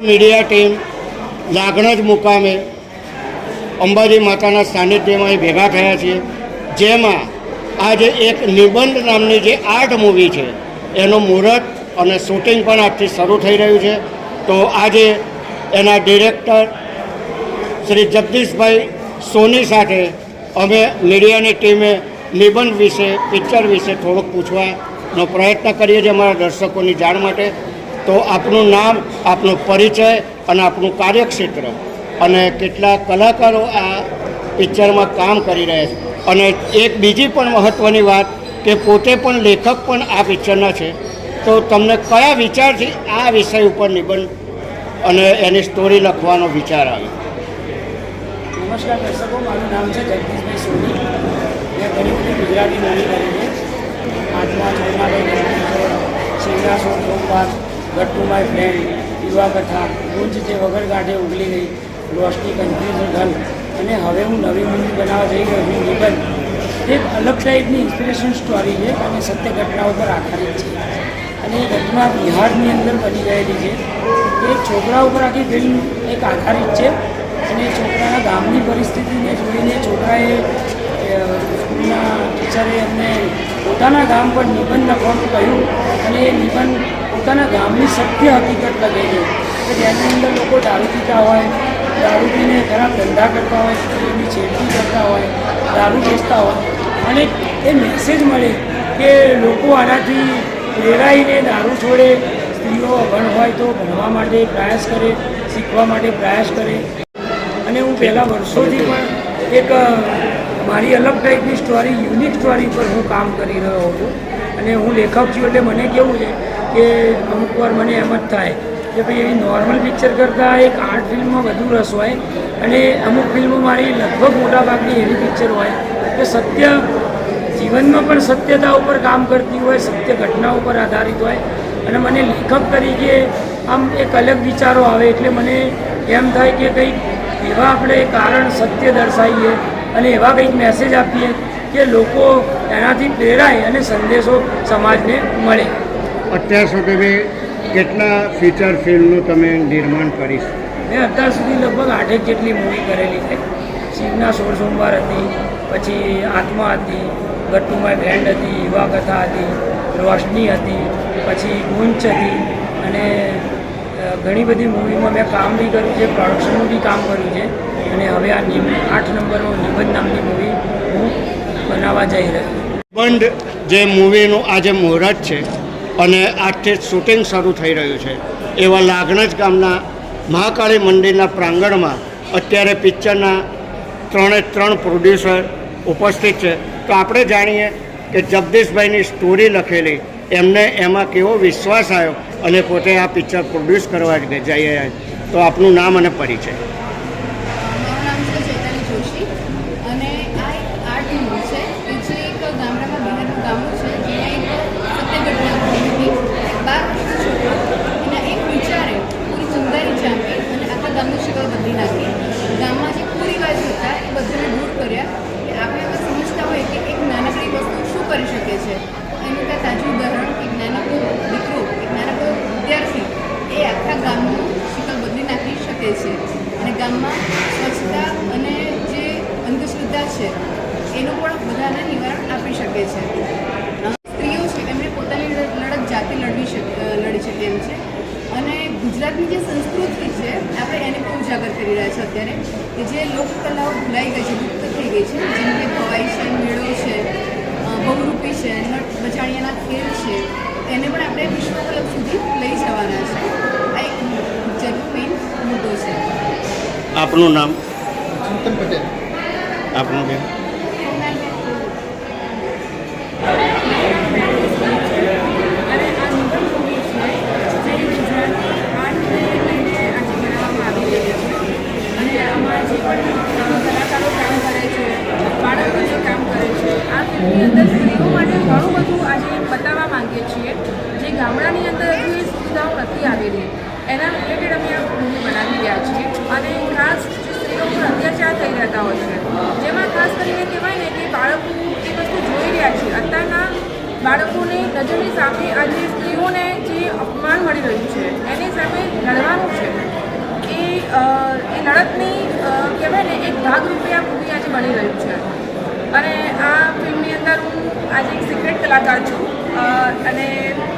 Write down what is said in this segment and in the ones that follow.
Media team લાગણજ મુકામે અંબાજી માતાના સાનિધ્યમાં અહીં ભેગા થયા છીએ. જેમાં આજે એક નિબંધ નામની જે આર્ટ મૂવી છે, એનું મુહૂર્ત અને શૂટિંગ પણ આજથી શરૂ થઈ રહ્યું છે. તો આજે એના ડિરેક્ટર શ્રી જગદીશભાઈ સોની સાથે અમે મીડિયાની ટીમે નિબંધ વિશે પિક્ચર વિશે થોડુંક પૂછવાનો પ્રયત્ન કરીએ છીએ અમારા દર્શકોની જાણ માટે. તો આપનું નામ, આપનો પરિચય અને આપણું કાર્યક્ષેત્ર. અને કેટલા કલાકારો આ પિક્ચરમાં કામ કરી રહ્યા છે. અને એક બીજી પણ મહત્ત્વની વાત કે પોતે પણ લેખક પણ આ પિક્ચરના છે. તો તમને કયા વિચારથી આ વિષય ઉપર નિબંધ અને એની સ્ટોરી લખવાનો વિચાર આવ્યો નમસ્કાર દર્શકો, મારું નામ છે જગદીશભાઈ સોની. મેં ઘણી ગુજરાતી મૂવી કરીને આત્મા ચોરમાભાઈ શિવના સોમવાર ગટ્ટુ માય ફ્રેન્ડ યુવા કથા ગુંજ જે વગર કાંઠે ઉગલી ગઈ. રોશની કન્ફ્યુઝન ઘર. અને હવે હું નવી મૂવી બનાવવા જઈ રહ્યો છું નિબંધ એક અલગ ટાઈપની ઇન્સ્પિરેશન સ્ટોરી છે અને સત્ય ઘટનાઓ ઉપર આધારિત છે. અને એ ઘટના બિહારની અંદર બની ગયેલી છે. એ છોકરા ઉપર આખી ફિલ્મ એક આધારિત છે. અને છોકરાના ગામની પરિસ્થિતિને જોઈને છોકરાએ સ્કૂલના ટીચરે એમને પોતાના ગામ પર નિબંધ લખવાનું કહ્યું. અને એ નિબંધ પોતાના ગામની સત્ય હકીકત લગે છે કે જેની અંદર લોકો દારૂ પીતા હોય, દારૂ પીને ખરાબ ધંધા કરતા હોય સ્ત્રીઓની છેડતી કરતા હોય, દારૂ વેચતા હોય. અને એ મેસેજ મળે કે લોકો આનાથી પ્રેરાઈને દારૂ છોડે, સ્ત્રીઓ અભણ હોય તો ભણવા માટે પ્રયાસ કરે, શીખવા માટે પ્રયાસ કરે. અને હું પહેલાં વર્ષોથી પણ એક મારી અલગ ટાઈપની સ્ટોરી યુનિક સ્ટોરી પર હું કામ કરી રહ્યો હતો અને હું લેખક છું એટલે મને કેવું છે કે અમુક વાર મને એમ જ થાય કે ભાઈ એવી નોર્મલ પિક્ચર કરતાં એક આર્ટ ફિલ્મમાં વધુ રસ હોય અને અમુક ફિલ્મો મારી લગભગ મોટાભાગની એવી પિક્ચર હોય કે સત્ય જીવનમાં પણ સત્યતા ઉપર કામ કરતી હોય, સત્ય ઘટના ઉપર આધારિત હોય. અને મને લેખક તરીકે આમ એક અલગ વિચારો આવે એટલે મને એમ થાય કે કંઈક એવા આપણે કારણ સત્ય દર્શાવીએ અને એવા કંઈક મેસેજ આપીએ કે લોકો એનાથી પ્રેરાય અને સંદેશો સમાજને મળે. અત્યાર સુધી બી કેટલા ફીચર ફિલ્મનું તમે નિર્માણ કરીશ મેં અત્યાર સુધી લગભગ આઠેક જેટલી મૂવી કરેલી છે. શિવના સોળ સોમવાર હતી પછી આત્મા હતી ગટ્ટુમાય ફ્રેન્ડ હતી યુવા કથા હતી રોશની હતી પછી ગુંચ હતી અને ઘણી બધી મૂવીમાં મેં કામ બી કર્યું છે પ્રોડક્શનનું બી કામ કર્યું છે અને હવે આ આઠ નંબરનો નિબંધ નામની મૂવી હું બનાવવા જઈ રહ્યો છું. બંધ જે મૂવીનું આજે મુહૂર્ત છે અને આજથી શૂટિંગ શરૂ થઈ રહ્યું છે. એવા લાગણજ ગામના મહાકાળી મંદિરના પ્રાંગણમાં અત્યારે પિક્ચરના ત્રણે ત્રણ પ્રોડ્યુસર ઉપસ્થિત છે. તો આપણે જાણીએ કે જગદીશભાઈની સ્ટોરી લખેલી, એમને એમાં કેવો વિશ્વાસ આવ્યો અને પોતે આ પિક્ચર પ્રોડ્યુસ કરવા જઈ રહ્યા તો આપનું નામ અને પરિચય મારું નામ છે ચૈતાલી જોશી અને આ એક આર્ટ મૂવી છે કે જે એક ગામડામાં બિહારનું ગામડું છે જ્યાં એક સત્ય ઘટના બની હતી બાર વર્ષનો છોકરો એના એક વિચારે પૂરી ચિંગારી ચાંપી અને આખા ગામની શક્લ બદલી નાખી ગામમાં જે કુરિવાજો હતા એ બધાને દૂર કર્યા કે આપણે હવે સમજતા હોય કે એક નાનકડી વસ્તુ શું કરી શકે છે એનું ત્યાં તાજું ઉદાહરણ એક નાનકડો દીકરો એક નાનકડો વિદ્યાર્થી એ આખા ગામનું શિકલ બદલી નાખી શકે છે અને ગામમાં સ્વચ્છતા અને જે અંધશ્રદ્ધા છે એનું પણ બધાને નિવારણ આપી શકે છે અ, સ્ત્રીઓ છે એમણે પોતાની લડ- લડત જાતે લડવી શકે અ, લડી શકે એમ છે અને ગુજરાતની જે સંસ્કૃતિ છે આપણે એને પણ ઉજાગર કરી રહ્યા છે અત્યારે કે જે લોકકલાઓ ભૂલાઈ ગઈ છે લુપ્ત થઈ ગઈ છે. જેમ કે ભવાઈ છે મેળો છે બહુરૂપી છે નટ બજાણિયાના ખેલ છે એને પણ આપણે વિશ્વ કલબ સુધી લઈ જવાના છે. આ એક જરૂર મેઇન મુદ્દો છે. આપનું નામ? ચિંતન પટેલ. આપનું બેન અને આ નિબંધ મૂવી છે જે ગુજરાત આર્ટને લઈને આજે બનાવવામાં આવી રહી છે અને આમાં જે પણ અ, કલાકારો કામ કરે છે બાળકો જે કામ કરે છે અંદર સ્ત્રીઓ માટે ઘણું બધું આજે બતાવવા માંગીએ છીએ. જે ગામડાની અંદર હજુ એ સુવિધાઓ નથી આવેલી એના રિલેટેડ અમે આ મૂવી બનાવી રહ્યા છીએ. અને ખાસ સ્ત્રીઓ પર અત્યાચાર થઈ રહેતા હોય છે. જેમાં ખાસ કરીને કહેવાય ને કે બાળકો એ વસ્તુ જોઈ રહ્યા છે. અત્યારના બાળકોની નજરની સામે આજે સ્ત્રીઓને જે અપમાન મળી રહ્યું છે, એની સામે લડવાનું છે. એ એ લડતની કહેવાય ને, એક ભાગરૂપે આ મૂવી આજે બની રહ્યું છે. અને આ ફિલ્મની અંદર હું આજે એક સિક્રેટ કલાકાર છું. અને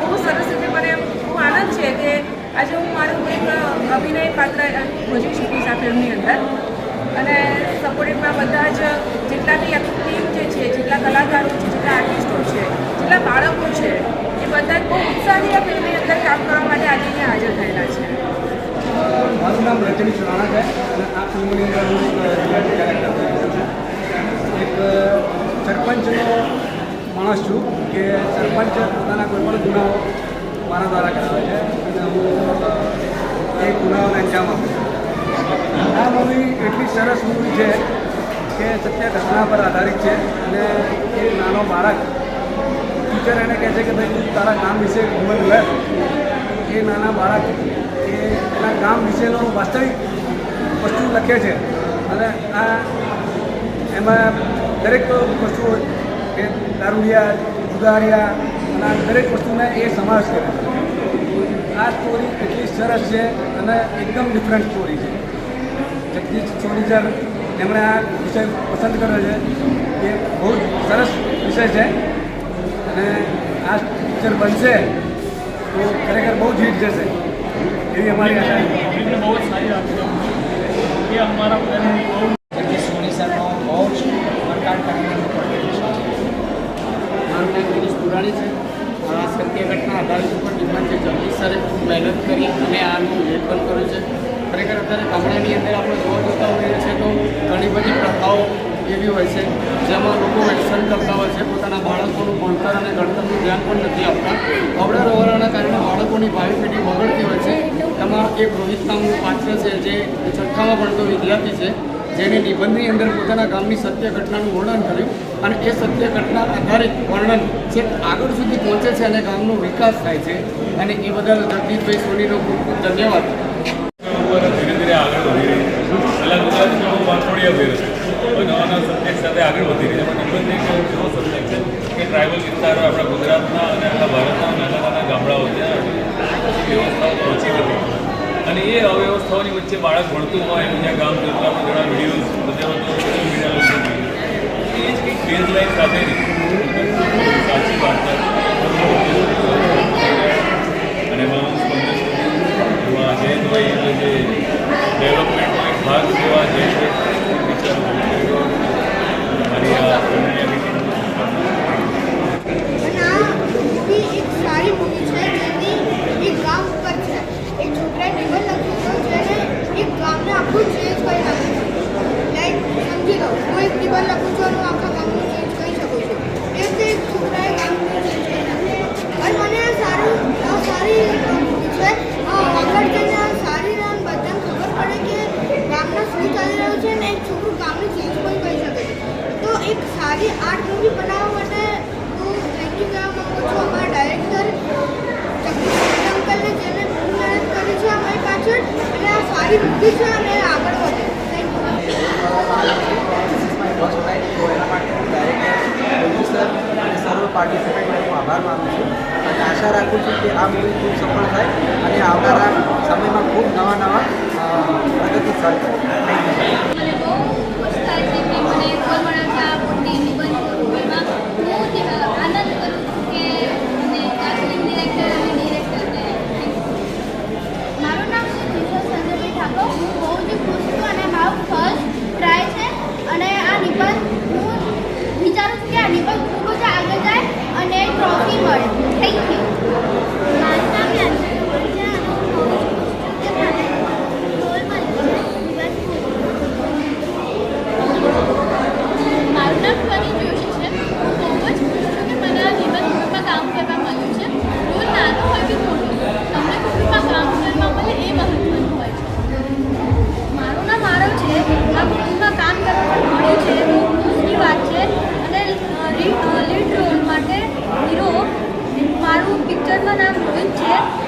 બહુ સરસ રીતે મને બહુ આનંદ છે કે આજે હું મારું એક અભિનય પાત્ર ભજવી શકીશ આ ફિલ્મની અંદર. અને સપોર્ટિવમાં બધા જ જેટલા બી ટીમ જે છે, જેટલા કલાકારો છે, જેટલા આર્ટિસ્ટો છે, જેટલા બાળકો છે, એ બધા બહુ ઉત્સાહથી આ ફિલ્મની અંદર કામ કરવા માટે આજે અહીંયા હાજર થયેલા છે. મારું નામ રજની છે આ ફિલ્મની અંદર રિલેટેડ કેરેક્ટર ભજવું છું એક સરપંચનો માણસ છું કે સરપંચ પોતાના કોઈ પણ ગુનાઓ મારા દ્વારા કરાવે છે. અને હું એ ગુનાઓને અંજામ આપું છું. આ મૂવી એટલી સરસ મૂવી છે કે સત્ય ઘટના પર આધારિત છે. અને એ નાનો બાળક ટીચર એને કહે છે કે ભાઈ, તું તારા ગામ વિશે નિબંધ લે એ નાના બાળક એ એના ગામ વિશેનો વાસ્તવિક વસ્તુ લખે છે. અને આ એમાં દરેક વસ્તુઓ કે દારૂડિયા, જુગારિયા અને દરેક વસ્તુને એ સમાવેશ કરે આ સ્ટોરી એટલી સરસ છે અને એકદમ ડિફરન્ટ સ્ટોરી છે. જગદીશ ચોરીચર એમણે આ વિષય પસંદ કર્યો છે. એ બહુ જ સરસ વિષય છે. અને આ પિક્ચર બનશે તો ખરેખર બહુ જ હિટ જશે. એવી અમારી આશા છે. જગદીશ સોની સરનો બહુ જ વરદાન કરેલું પડેલું છે મારું નામ દિનેશ પુરાણી છે આ સત્ય ઘટના આધારિત ઉપર નિબંધ છે જગદીશ સરે ખૂબ મહેનત કરી અને આનું લેખ પણ કર્યું છે ખરેખર અત્યારે ગામડાની અંદર આપણે જોવા જતા હોઈએ છીએ તો ઘણી બધી પ્રથાઓ એવી હોય છે જેમાં લોકો વ્યસન કરતા હોય છે પોતાના બાળકોનું ભણતર અને ગણતરનું ધ્યાન પણ નથી આપતા અવડા રવાડાના બાળકોની ભાવિ પેઢી બગડતી હોય છે. એમાં એક રોહિત નામનું પાત્ર છે જે છઠ્ઠામાં ભણતો વિદ્યાર્થી છે, જેને નિબંધની અંદર પોતાના ગામની સત્ય ઘટનાનું વર્ણન કર્યું અને એ સત્ય ઘટના આધારિત વર્ણન જે આગળ સુધી પહોંચે છે અને ગામનો વિકાસ થાય છે. અને એ બદલ જગદીશભાઈ સોનીનો ખૂબ ખૂબ ધન્યવાદ. ધીરે ધીરે આગળ વધી રહી છે. હતી. નવા નવા આગળ વધી રહી સબ્જેક્ટ છે. કે ટ્રાઇબલ વિસ્તારો આપણા ગુજરાતના અને આપણા ભારતના નાના નાના ગામડાઓ ત્યાં વ્યવસ્થાઓ પહોંચી નથી અને એ અવ્યવસ્થાઓની વચ્ચે બાળક ભણતું હોય, બીજા ગામ જતા ઘણા વિડીયોઝ બધા સોશિયલ મીડિયા એ જ કંઈક બેઝલાઇન સાથે સાચી વાર્તા અને એમાં હું સ્પંદન એમાં જયંતભાઈ એટલે જે ડેવલપમેન્ટનો એક ભાગ જેવા જયંતભાઈ વિચારો મારી આ અને આ મૂવી એક સારી મૂવી છે જેની એક ગામ ઉપર છે એક છોકરાએ નિબંધ લખ્યો હતો જેને એક ગામને આખું ચેન્જ કરી નાખ્યું લાઈક સમજી લો હું એક અને આખા ગામનું ચેન્જ એ રીતે છોકરાએ ગામનું ચેન્જ કરી અને મને સારું સારી છે. સારી રામ બધાને ખબર પડે કે ગામમાં શું ચાલી રહ્યું છે ને એક છોકરું ગામને ચેન્જ પણ કરી શકે છે. તો એક સારી આર્ટ મૂવી બનાવવા માટે હું થેન્ક યુ છું. અમારા ડાયરેક્ટર જગદીશ અંકલને જેને મહેનત કરી છે, અમારી પાછળ. અને આ સારી મૂવી છે અને પાર્ટિસિપેન્ટને હું આભાર માનું છું. અને આશા રાખું છું કે આ મૂવી ખૂબ સફળ થાય અને આવનારા સમયમાં ખૂબ નવા નવા પ્રગતિ સર થેન્ક યુ 시원한 노인트